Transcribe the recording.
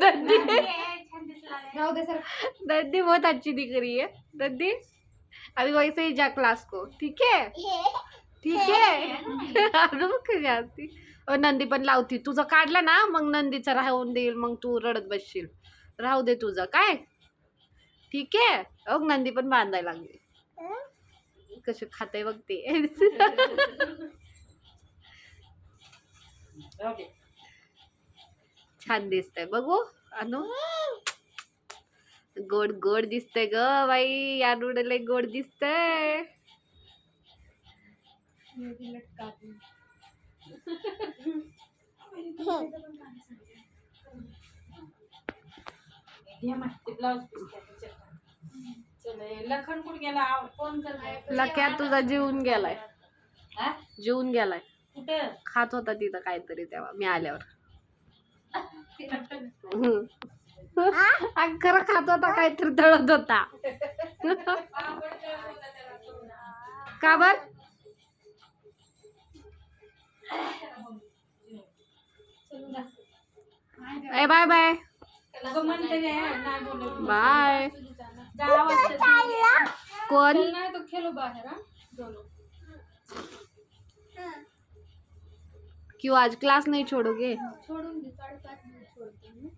दद्दी दद्दी बहुत अच्छी दिख रही है दद्दी अभी वैसे ही जा क्लास को. ठीक है ठीक आहे? अजून कधी नंदी पण लावती. तुझं काढलं ना मग नंदीचं राहून देईल मग तू रडत बसशील. राहू दे तुझं. काय? ठीक आहे? अग नंदी पण बांधायला लागली. कशी खाते बघते. छान दिसतंय. बघू अनु. गोड गोड दिसतंय ग बाई. या लय गोड दिसतंय. लखन कुठे गेला फोन कर. लक्या तुझा जीवन गेलाय. हा? जीवन गेलाय. खात होता तिथं काहीतरी तेव्हा मी आल्यावर. खरं खात होता काहीतरी तळत होता. का बर? ए बाय बाय. बाय. कोण? नाही तो खेलो बाहेर हा? क्यों आज क्लास नहीं छोड़ोगे छोड़ूंगी साढ़े पाच मिनिट छोड़ते हैं.